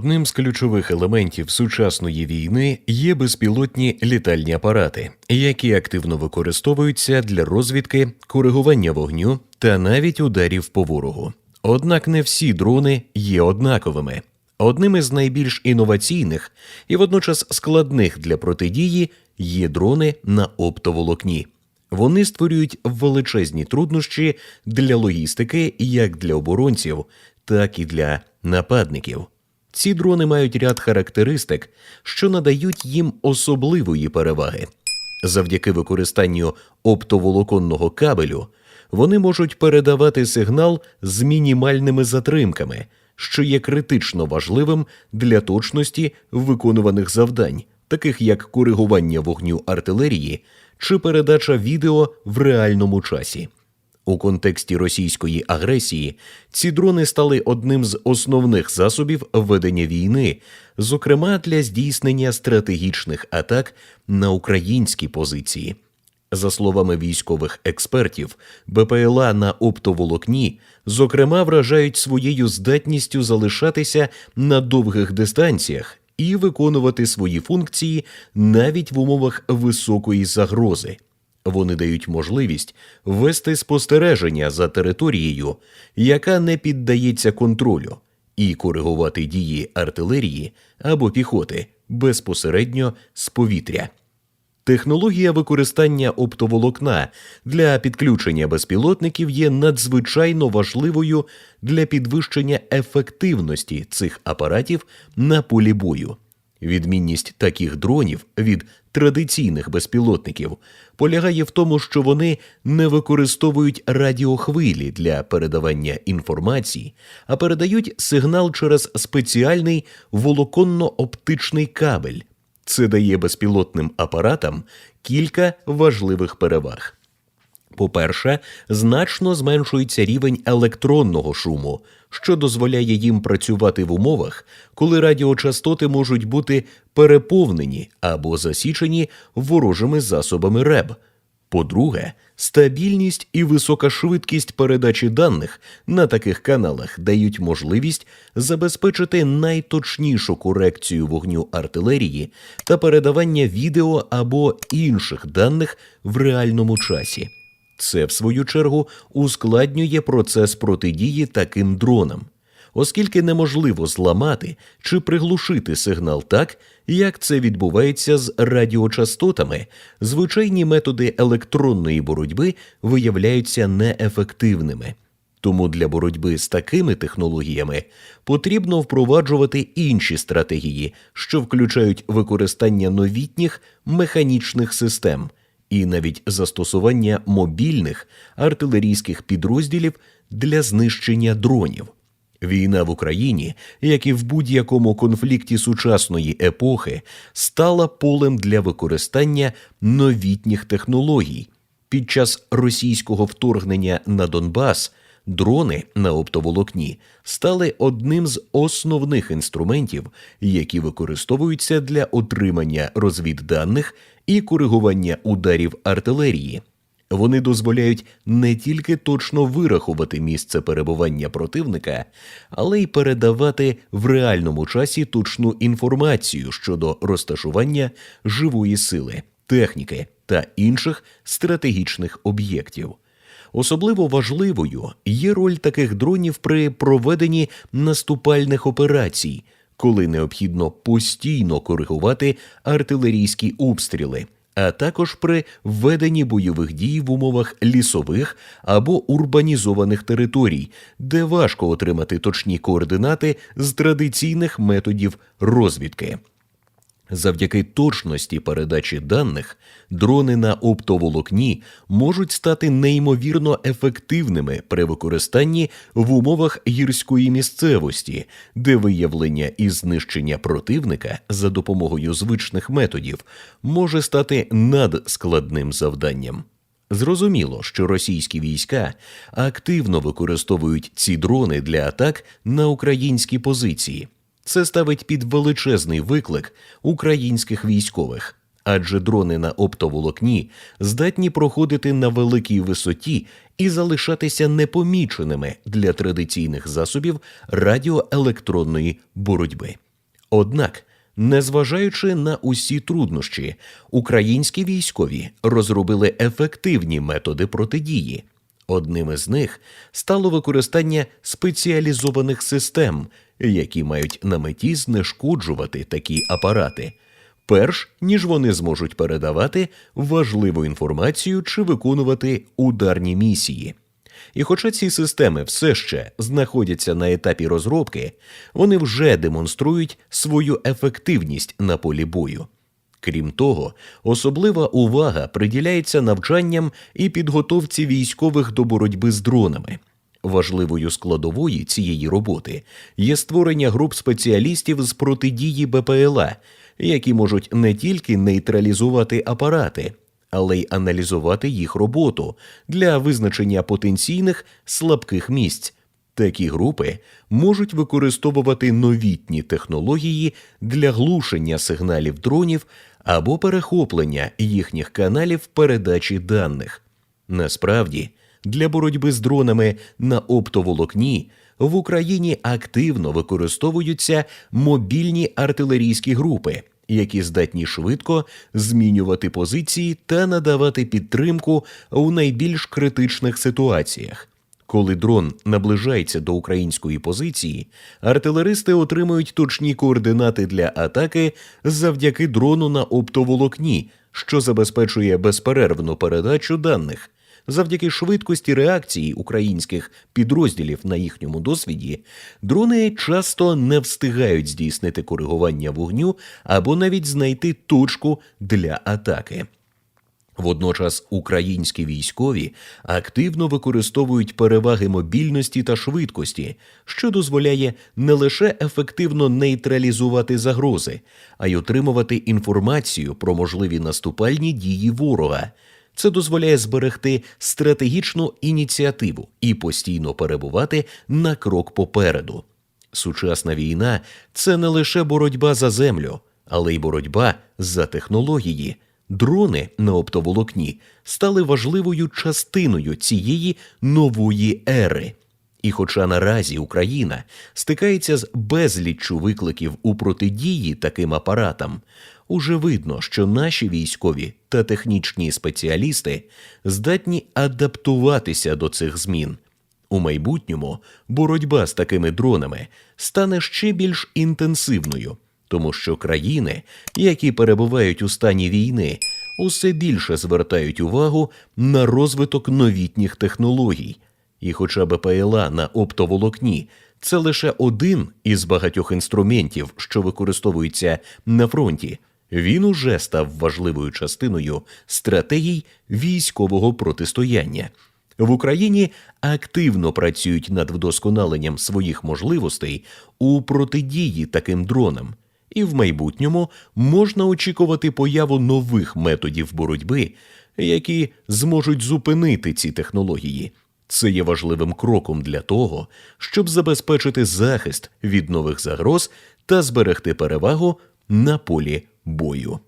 Одним з ключових елементів сучасної війни є безпілотні літальні апарати, які активно використовуються для розвідки, коригування вогню та навіть ударів по ворогу. Однак не всі дрони є однаковими. Одним із найбільш інноваційних і водночас складних для протидії є дрони на оптоволокні. Вони створюють величезні труднощі для логістики як для оборонців, так і для нападників. Ці дрони мають ряд характеристик, що надають їм особливої переваги. Завдяки використанню оптоволоконного кабелю вони можуть передавати сигнал з мінімальними затримками, що є критично важливим для точності виконуваних завдань, таких як коригування вогню артилерії чи передача відео в реальному часі. У контексті російської агресії ці дрони стали одним з основних засобів ведення війни, зокрема для здійснення стратегічних атак на українські позиції. За словами військових експертів, БПЛА на оптоволокні, зокрема, вражають своєю здатністю залишатися на довгих дистанціях і виконувати свої функції навіть в умовах високої загрози. Вони дають можливість вести спостереження за територією, яка не піддається контролю, і коригувати дії артилерії або піхоти безпосередньо з повітря. Технологія використання оптоволокна для підключення безпілотників є надзвичайно важливою для підвищення ефективності цих апаратів на полі бою. Відмінність таких дронів від традиційних безпілотників полягає в тому, що вони не використовують радіохвилі для передавання інформації, а передають сигнал через спеціальний волоконно-оптичний кабель. Це дає безпілотним апаратам кілька важливих переваг. По-перше, значно зменшується рівень електронного шуму, що дозволяє їм працювати в умовах, коли радіочастоти можуть бути переповнені або засічені ворожими засобами РЕБ. По-друге, стабільність і висока швидкість передачі даних на таких каналах дають можливість забезпечити найточнішу корекцію вогню артилерії та передавання відео або інших даних в реальному часі. Це, в свою чергу, ускладнює процес протидії таким дронам, оскільки неможливо зламати чи приглушити сигнал так, як це відбувається з радіочастотами, звичайні методи електронної боротьби виявляються неефективними. Тому для боротьби з такими технологіями потрібно впроваджувати інші стратегії, що включають використання новітніх механічних систем і навіть застосування мобільних артилерійських підрозділів для знищення дронів. Війна в Україні, як і в будь-якому конфлікті сучасної епохи, стала полем для використання новітніх технологій. Під час російського вторгнення на Донбас дрони на оптоволокні стали одним з основних інструментів, які використовуються для отримання розвідданих і коригування ударів артилерії. Вони дозволяють не тільки точно вирахувати місце перебування противника, але й передавати в реальному часі точну інформацію щодо розташування живої сили, техніки та інших стратегічних об'єктів. Особливо важливою є роль таких дронів при проведенні наступальних операцій, коли необхідно постійно коригувати артилерійські обстріли, а також при веденні бойових дій в умовах лісових або урбанізованих територій, де важко отримати точні координати з традиційних методів розвідки. Завдяки точності передачі даних дрони на оптоволокні можуть стати неймовірно ефективними при використанні в умовах гірської місцевості, де виявлення і знищення противника за допомогою звичних методів може стати надскладним завданням. Зрозуміло, що російські війська активно використовують ці дрони для атак на українські позиції. Це ставить під величезний виклик українських військових, адже дрони на оптоволокні здатні проходити на великій висоті і залишатися непоміченими для традиційних засобів радіоелектронної боротьби. Однак, незважаючи на усі труднощі, українські військові розробили ефективні методи протидії. Одним із них стало використання спеціалізованих систем, які мають на меті знешкоджувати такі апарати, перш ніж вони зможуть передавати важливу інформацію чи виконувати ударні місії. І хоча ці системи все ще знаходяться на етапі розробки, вони вже демонструють свою ефективність на полі бою. Крім того, особлива увага приділяється навчанням і підготовці військових до боротьби з дронами. Важливою складовою цієї роботи є створення груп спеціалістів з протидії БПЛА, які можуть не тільки нейтралізувати апарати, але й аналізувати їх роботу для визначення потенційних слабких місць. Такі групи можуть використовувати новітні технології для глушення сигналів дронів або перехоплення їхніх каналів передачі даних. Насправді, для боротьби з дронами на оптоволокні в Україні активно використовуються мобільні артилерійські групи, які здатні швидко змінювати позиції та надавати підтримку у найбільш критичних ситуаціях. Коли дрон наближається до української позиції, артилеристи отримують точні координати для атаки завдяки дрону на оптоволокні, що забезпечує безперервну передачу даних. Завдяки швидкості реакції українських підрозділів на їхньому досвіді, дрони часто не встигають здійснити коригування вогню або навіть знайти точку для атаки. Водночас українські військові активно використовують переваги мобільності та швидкості, що дозволяє не лише ефективно нейтралізувати загрози, а й отримувати інформацію про можливі наступальні дії ворога. Це дозволяє зберегти стратегічну ініціативу і постійно перебувати на крок попереду. Сучасна війна це не лише боротьба за землю, але й боротьба за технології. Дрони на оптоволокні стали важливою частиною цієї нової ери. І хоча наразі Україна стикається з безліччю викликів у протидії таким апаратам, уже видно, що наші військові та технічні спеціалісти здатні адаптуватися до цих змін. У майбутньому боротьба з такими дронами стане ще більш інтенсивною, тому що країни, які перебувають у стані війни, усе більше звертають увагу на розвиток новітніх технологій. І хоча б БПЛА на оптоволокні це лише один із багатьох інструментів, що використовуються на фронті, він уже став важливою частиною стратегій військового протистояння. В Україні активно працюють над вдосконаленням своїх можливостей у протидії таким дронам, і в майбутньому можна очікувати появу нових методів боротьби, які зможуть зупинити ці технології. Це є важливим кроком для того, щоб забезпечити захист від нових загроз та зберегти перевагу на полі бою.